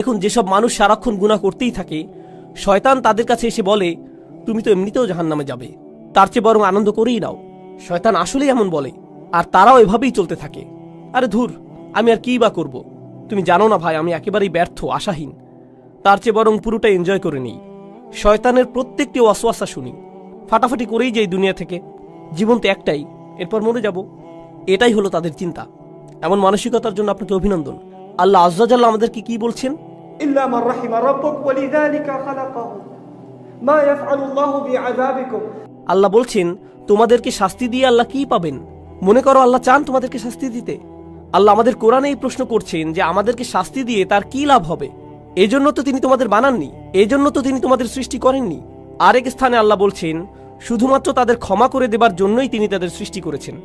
দেখুন, যেসব মানুষ সারাক্ষণ গুণা করতেই থাকে, শয়তান তাদের কাছে এসে বলে, তুমি তো এমনিতেও জাহান নামে যাবে। তার চেয়ে বরং আনন্দ করেই নাও। শয়তান আসলেই এমন বলে, আর তারাও এভাবেই চলতে থাকে। আরে ধুর, আমি আর কী বা করব? তুমি জানো না ভাই, আমি একেবারেই ব্যর্থ, আশাহীন। তার চেয়ে বরং পুরোটা এনজয় করে নিই। শয়তানের প্রত্যেকটি অসোয়াশা শুনি। ফাটাফাটি করেই যাই দুনিয়া থেকে। জীবন তো একটাই, এরপর মরে যাব। এটাই হলো তাদের চিন্তা। এমন মানসিকতার জন্য আপনাকে অভিনন্দন। আল্লাহ আজ্জাজাল্লাহ আমাদেরকে কি বলছেন? إلا من رحم ربك ولذلك خلقه ما يفعل الله بعذابكم আল্লাহ বলছেন তোমাদেরকে শাস্তি দিয়ে আল্লাহ কি পাবেন মনে করো আল্লাহ চান তোমাদেরকে শাস্তি দিতে আল্লাহ আমাদের কোরআনে এই প্রশ্ন করছেন যে আমাদেরকে শাস্তি দিয়ে তার কি লাভ হবে এজন্য তো তিনি তোমাদের বানাননি এজন্য তো তিনি তোমাদের সৃষ্টি করেননি আরেক স্থানে আল্লাহ বলছেন শুধুমাত্র তাদের ক্ষমা করে দেবার জন্যই তিনি তাদের সৃষ্টি করেছেন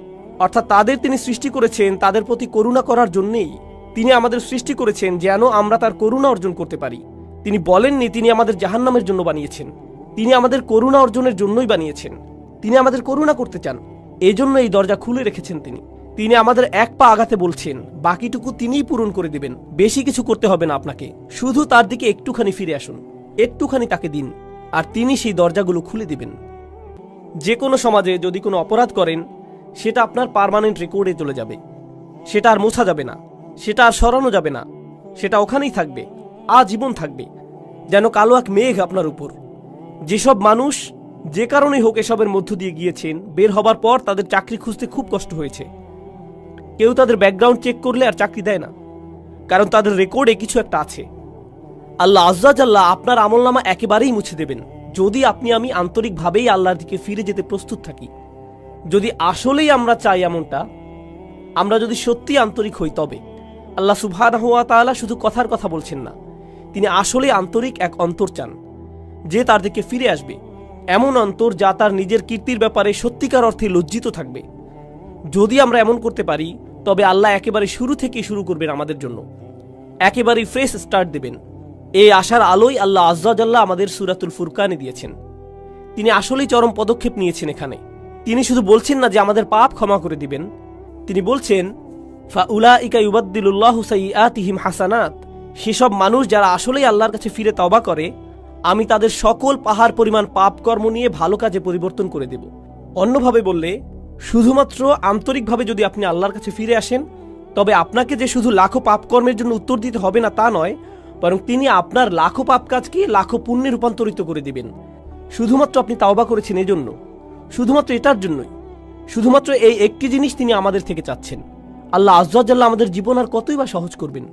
অর্থাৎ তাদের তিনি সৃষ্টি করেছেন তাদের প্রতি করুণা করার জন্যেই তিনি আমাদের সৃষ্টি করেছেন যেন আমরা তার করুণা অর্জন করতে পারি। তিনি বলেননি, তিনি আমাদের জাহান্নামের জন্য বানিয়েছেন। তিনি আমাদের করুণা অর্জনের জন্যই বানিয়েছেন। তিনি আমাদের করুণা করতে চান। এই জন্য এই দরজা খুলে রেখেছেন তিনি। তিনি আমাদের এক পা আগাতে বলছেন, বাকিটুকু তিনিই পূরণ করে দেবেন। বেশি কিছু করতে হবে না আপনাকে। শুধু তার দিকে একটুখানি ফিরে আসুন। একটুখানি তাকে দিন। আর তিনি সেই দরজাগুলো খুলে দিবেন। যে কোনো সমাজে যদি কোনো অপরাধ করেন, সেটা আপনার পার্মানেন্ট রেকর্ডে চলে যাবে। সেটা আর মোছা যাবে না। সেটা আর সরানো যাবে না। সেটা ওখানেই থাকবে, আজীবন থাকবে, যেন কালো এক মেঘ আপনার উপর। যেসব মানুষ যে কারণেই হোক এসবের মধ্য দিয়ে গিয়েছেন, বের হবার পর তাদের চাকরি খুঁজতে খুব কষ্ট হয়েছে। কেউ তাদের ব্যাকগ্রাউন্ড চেক করলে আর চাকরি দেয় না, কারণ তাদের রেকর্ডে কিছু একটা আছে। আল্লাহ আজ্লাহ আপনার আমলনামা একেবারেই মুছে দেবেন। যদি আপনি আমি আন্তরিকভাবেই আল্লাহর দিকে ফিরে যেতে প্রস্তুত থাকি, যদি আসলেই আমরা চাই এমনটা, আমরা যদি সত্যি আন্তরিক হই তবে। আল্লাহ সুবহানাহু হুয়া তাআলা শুধু কথার কথা বলছেন না। তিনি আসলে আন্তরিক এক অন্তর চান, যে তার দিকে ফিরে আসবে। এমন অন্তর যা তার নিজের কীর্তির ব্যাপারে সত্যিকার অর্থে লজ্জিত থাকবে। যদি আমরা এমন করতে পারি, তবে আল্লাহ একেবারে শুরু থেকেই শুরু করবেন আমাদের জন্য। একেবারেই ফ্রেশ স্টার্ট দেবেন। এই আশার আলোই আল্লাহ আজ্জাজাল্লাহ আমাদের সুরাতুল ফুরকানে দিয়েছেন। তিনি আসলেই চরম পদক্ষেপ নিয়েছেন এখানে। তিনি শুধু বলছেন না যে আমাদের পাপ ক্ষমা করে দিবেন। তিনি বলছেন ফাউলা ইকা ইউবাদ্দিলুল্লাহ সাইয়াতিহিম হাসানাত। সেসব মানুষ যারা আসলেই আল্লাহর কাছে ফিরে তবা করে, আমি তাদের সকল পাহাড় পরিমাণ পাপ কর্ম নিয়ে ভালো কাজে পরিবর্তন করে দেব। অন্যভাবে বললে, শুধুমাত্র আন্তরিকভাবে যদি আপনি আল্লাহর কাছে ফিরে আসেন, তবে আপনাকে যে শুধু লাখো পাপ কর্মের জন্য উত্তর দিতে হবে না তা নয়, বরং তিনি আপনার লাখো পাপ কাজকে লাখো পুণ্যে রূপান্তরিত করে দিবেন। শুধুমাত্র আপনি তাওবা করেছেন এজন্য। শুধুমাত্র এটার জন্যই। শুধুমাত্র এই একটি জিনিস তিনি আমাদের থেকে চাচ্ছেন। আল্লাহ আজ্লাহ আমাদের জীবন আর কতই বা সহজ করবেন।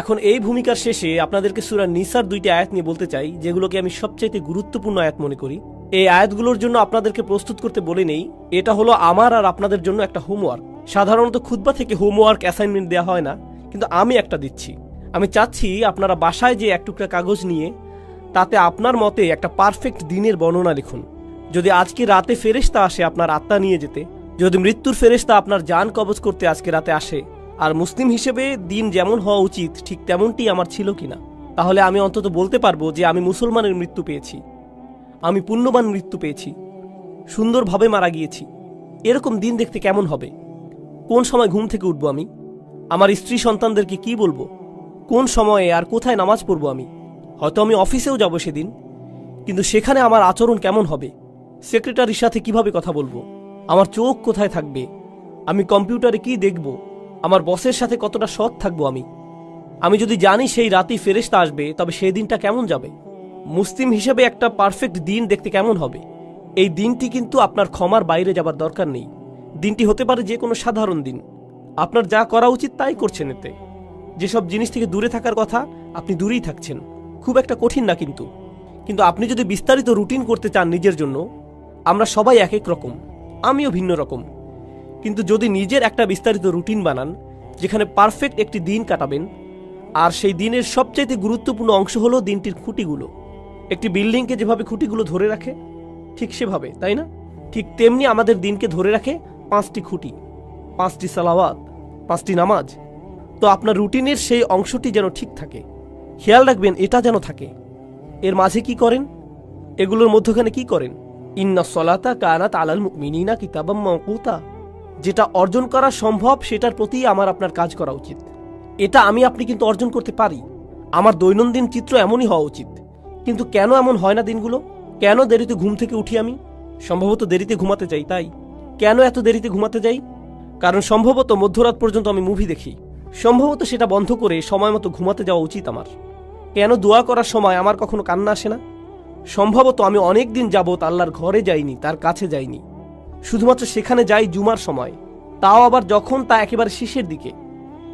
এখন এই ভূমিকার শেষে আপনাদেরকে সুরা নিসার দুইটি আয়াত নিয়ে বলতে চাই, যেগুলোকে আমি সবচাইতে গুরুত্বপূর্ণ আয়াত মনে করি। এই আয়াতগুলোর জন্য আপনাদেরকে প্রস্তুত করতে বলে নেই, এটা হলো আমার আর আপনাদের জন্য একটা হোমওয়ার্ক। সাধারণত খুতবা থেকে হোমওয়ার্ক অ্যাসাইনমেন্ট দেওয়া হয় না, কিন্তু আমি একটা দিচ্ছি। আমি চাচ্ছি আপনারা বাসায় যে এক টুকরা কাগজ নিয়ে, তাতে আপনার মতে একটা পারফেক্ট দিনের বর্ণনা লিখুন। যদি আজকে রাতে ফেরেশতা আসে আপনার আত্মা নিয়ে যেতে যদি মৃত্যুর ফেরেশতা আপনার যান কবজ করতে আজকে রাতে আসে, আর মুসলিম হিসেবে দিন যেমন হওয়া উচিত, ঠিক তেমনটি আমার ছিল কিনা? তাহলে আমি অন্তত বলতে পারব যে আমি মুসলমানের মৃত্যু পেয়েছি। আমি পুণ্যবান মৃত্যু পেয়েছি। সুন্দরভাবে মারা গিয়েছি। এরকম দিন দেখতে কেমন হবে? কোন সময় ঘুম থেকে উঠবো আমি? আমার স্ত্রী সন্তানদেরকে কি বলব? কোন সময়ে আর কোথায় নামাজ পড়ব আমি? হয়তো আমি অফিসেও যাব সেদিন। কিন্তু সেখানে আমার আচরণ কেমন হবে? সেক্রেটারির সাথে কীভাবে কথা বলব? আমার চোখ কোথায় থাকবে? আমি কম্পিউটারে কি দেখব? আমার বসের সাথে কতটা সৎ থাকব আমি? আমি যদি জানি সেই রাতেই ফেরেশতা আসবে, তবে সেই দিনটা কেমন যাবে? মুসলিম হিসেবে একটা পারফেক্ট দিন দেখতে কেমন হবে? এই দিনটি কিন্তু আপনার ক্ষমার বাইরে যাবার দরকার নেই। দিনটি হতে পারে যে কোনো সাধারণ দিন। আপনার যা করা উচিত তাই করছেন এতে। যেসব জিনিস থেকে দূরে থাকার কথা, আপনি দূরেই থাকছেন। খুব একটা কঠিন না কিন্তু। কিন্তু আপনি যদি বিস্তারিত রুটিন করতে চান নিজের জন্য, আমরা সবাই এক এক রকম। আমিও ভিন্ন রকম। কিন্তু যদি নিজের একটা বিস্তারিত রুটিন বানান, যেখানে পারফেক্ট একটি দিন কাটাবেন, আর সেই দিনের সবচাইতে গুরুত্বপূর্ণ অংশ হলো দিনটির খুঁটিগুলো। একটি বিল্ডিংকে যেভাবে খুঁটিগুলো ধরে রাখে, ঠিক সেভাবে, তাই না? ঠিক তেমনি আমাদের দিনকে ধরে রাখে পাঁচটি খুঁটি, পাঁচটি সালাওয়াত, পাঁচটি নামাজ। তো আপনার রুটিনের সেই অংশটি যেন ঠিক থাকে। খেয়াল রাখবেন, এটা যেন থাকে। এর মাঝে কি করেন? এগুলোর মধ্যখানে কি করেন? ইন্না সলাতা কানাত আলাল মিনিনা কিতাবাম মকুতা যেটা অর্জন করা সম্ভব, সেটার প্রতি আমার আপনার কাজ করা উচিত। এটা আমি আপনি কিন্তু অর্জন করতে পারি। আমার দৈনন্দিন চিত্র এমনই হওয়া উচিত। কিন্তু কেন এমন হয় না দিনগুলো? কেন দেরিতে ঘুম থেকে উঠি আমি? সম্ভবত দেরিতে ঘুমাতে যাই, তাই। কেন এত দেরিতে ঘুমাতে যাই? কারণ সম্ভবত মধ্যরাত পর্যন্ত আমি মুভি দেখি। সম্ভবত সেটা বন্ধ করে সময় মতো ঘুমাতে যাওয়া উচিত আমার। কেন দোয়া করার সময় আমার কখনো কান্না আসে না? সম্ভবত আমি অনেক দিন যাবৎ আল্লাহর ঘরে যাইনি, তার কাছে যাইনি। শুধুমাত্র সেখানে যাই জুমার সময়, তাও আবার যখন তা একেবারে শেষের দিকে,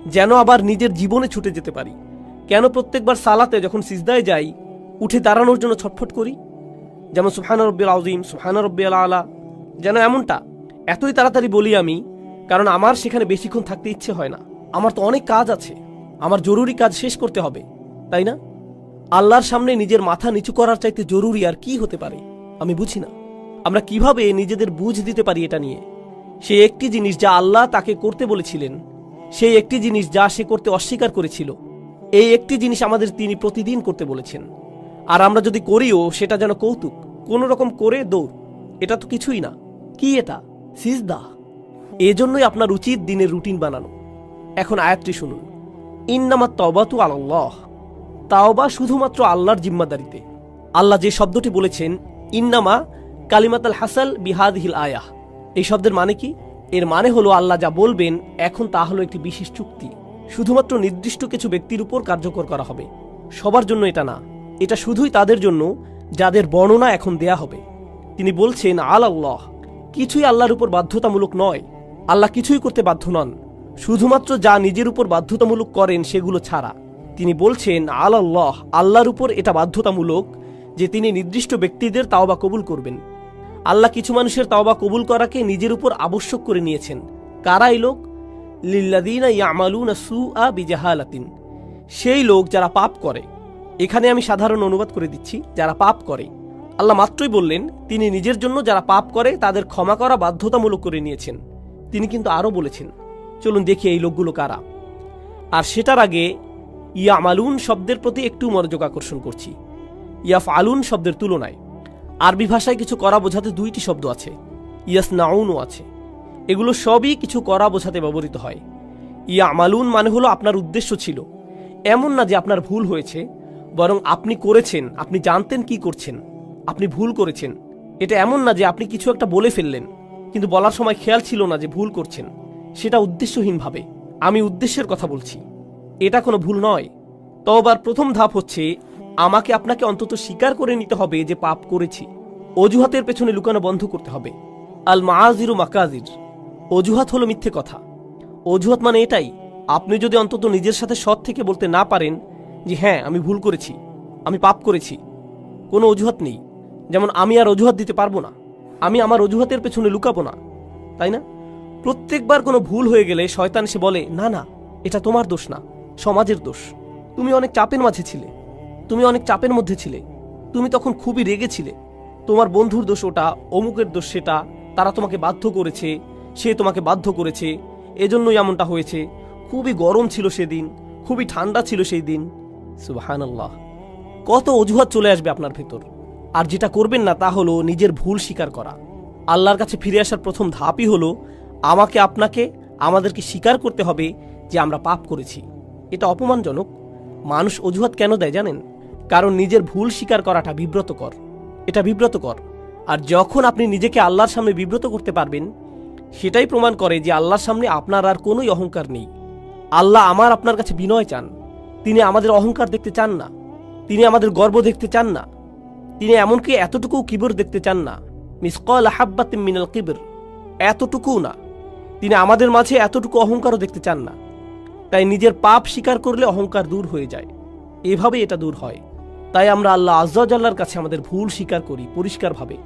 যেন আবার নিজের জীবনে ছুটে যেতে পারি। কেন প্রত্যেকবার সালাতে যখন সিজদায় যাই, উঠে দাঁড়ানোর জন্য ছটফট করি? যেমন সুহান রব্বিল আউজিম সুহান রব্বিল আলা, যেন এমনটা, এতই তাড়াতাড়ি বলি আমি, কারণ আমার সেখানে বেশিক্ষণ থাকতে ইচ্ছে হয় না। আমার তো অনেক কাজ আছে, আমার জরুরি কাজ শেষ করতে হবে, তাই না? আল্লাহর সামনে নিজের মাথা নিচু করার চাইতে জরুরি আর কি হতে পারে, আমি বুঝি না। আমরা কীভাবে নিজেদের বুঝ দিতে পারি এটা নিয়ে? সেই একটি জিনিস যা আল্লাহ তাকে করতে বলেছিলেন, সেই একটি জিনিস যা সে করতে অস্বীকার করেছিল, এই একটি জিনিস আমাদের তিনি প্রতিদিন করতে বলেছেন। আর আমরা যদি করিও, সেটা যেন কৌতুক কোনো রকম করে দৌড়, এটা তো কিছুই না। কি এটা? সিজদা। এজন্যই আপনার উচিত দিনের রুটিন বানানো। এখন আয়াতটি শুনুন। ইন্নামা তবাতু আল্লাহ তাওবা শুধুমাত্র আল্লাহর জিম্মাদারিতে। আল্লাহ যে শব্দটি বলেছেন, ইন্নামা কালিমাতাল হাসাল বিহাদ হিল আয়াহ এই শব্দের মানে কি? এর মানে হলো আল্লাহ যা বলবেন, এখন তা হলো একটি বিশেষ চুক্তি। শুধুমাত্র নির্দিষ্ট কিছু ব্যক্তির উপর কার্যকর করা হবে। সবার জন্য এটা না। এটা শুধুই তাদের জন্য, যাদের বর্ণনা এখন দেয়া হবে। তিনি বলছেন আল আল্লাহ কিছুই আল্লাহর উপর বাধ্যতামূলক নয়। আল্লাহ কিছুই করতে বাধ্য নন। শুধুমাত্র যা নিজের উপর বাধ্যতামূলক করেন, সেগুলো ছাড়া। তিনি বলছেন আল আল্লাহ আল্লাহর উপর এটা বাধ্যতামূলক যে তিনি নির্দিষ্ট ব্যক্তিদের তাওবা কবুল করবেন। আল্লাহ কিছু মানুষের তাওবা কবুল করাকে নিজের উপর আবশ্যক করে নিয়েছেন। কারা এই লোক? লিল্লাদিনা সুআ বিজাহালাতিন। সেই লোক যারা পাপ করে। এখানে আমি সাধারণ অনুবাদ করে দিচ্ছি, যারা পাপ করে। আল্লাহ মাত্রই বললেন, তিনি নিজের জন্য যারা পাপ করে, তাদের ক্ষমা করা বাধ্যতামূলক করে নিয়েছেন। তিনি কিন্তু আরও বলেছেন, চলুন দেখি এই লোকগুলো কারা? আর সেটার আগে ইয়ামালুন শব্দের প্রতি একটু মনোযোগ আকর্ষণ করছি। ইয়াফ আলুন শব্দের তুলনায়। আরবি ভাষায় কিছু করা বোঝাতে দুইটি শব্দ আছে। ইয়াস নাউনও আছে। এগুলো সবই কিছু করা বোঝাতে ব্যবহৃত হয়। ইয়া আমালুন মানে হলো আপনার উদ্দেশ্য ছিল। এমন না যে আপনার ভুল হয়েছে, বরং আপনি করেছেন, আপনি জানতেন কি করছেন, আপনি ভুল করেছেন। এটা এমন না যে আপনি কিছু একটা বলে ফেললেন, কিন্তু বলার সময় খেয়াল ছিল না যে ভুল করছেন। সেটা উদ্দেশ্যহীনভাবে। আমি উদ্দেশ্যের কথা বলছি। এটা কোনো ভুল নয়। তবার প্রথম ধাপ হচ্ছে, আমাকে আপনাকে অন্তত স্বীকার করে নিতে হবে যে পাপ করেছি। অজুহাতের পেছনে লুকানো বন্ধ করতে হবে। আল মাহাজিরু মাকাজির। অজুহাত হলো মিথ্যে কথা। অজুহাত মানে এটাই, আপনি যদি অন্তত নিজের সাথে সৎ থেকে বলতে না পারেন যে হ্যাঁ আমি ভুল করেছি, আমি পাপ করেছি। কোনো অজুহাত নেই। যেমন, আমি আর অজুহাত দিতে পারব না। আমি আমার অজুহাতের পেছনে লুকাবো না। তাই না? প্রত্যেকবার কোনো ভুল হয়ে গেলে শয়তান সে বলে, না না, এটা তোমার দোষ না। সমাজের দোষ। তুমি অনেক চাপের মাঝে ছিলে। তুমি অনেক চাপের মধ্যে ছিলে। তুমি তখন খুবই রেগেছিলে তোমার বন্ধুর দোষ ওটা, অমুকের দোষ সেটা, তারা তোমাকে বাধ্য করেছে, সে তোমাকে বাধ্য করেছে, এজন্যই এমনটা হয়েছে। খুবই গরম ছিল সেদিন, খুবই ঠান্ডা ছিল সেই দিন। সুবাহানাল্লাহ। কত অজুহাত চলে আসবে আপনার ভেতর। আর যেটা করবেন না তা হলো নিজের ভুল স্বীকার করা। আল্লাহর কাছে ফিরে আসার প্রথম ধাপই হলো, আমাকে আপনাকে, আমাদেরকে স্বীকার করতে হবে যে আমরা পাপ করেছি। এটা অপমানজনক। মানুষ অজুহাত কেন দেয় জানেন? কারণ নিজের ভুল স্বীকার করাটা বিব্রতকর। এটা বিব্রতকর। আর যখন আপনি নিজেকে আল্লাহর সামনে বিব্রত করতে পারবেন, সেটাই প্রমাণ করে যে আল্লাহর সামনে আপনার আর কোনোই অহংকার নেই। আল্লাহ আমার আপনার কাছে বিনয় চান। তিনি আমাদের অহংকার দেখতে চান না। তিনি আমাদের গর্ব দেখতে চান না। তিনি এমনকি এতটুকু কিবর দেখতে চান না। মিস মিসকল হাব্বাত মিনাল কিবর। এতটুকুও না। তিনি আমাদের মাঝে এতটুকু অহংকারও দেখতে চান না। তাই নিজের পাপ স্বীকার করলে অহংকার দূর হয়ে যায়। এভাবে এটা দূর হয়। তাই আমরা আল্লাহ আজ্লার কাছে আমাদের ভুল স্বীকার করি, পরিষ্কারভাবে।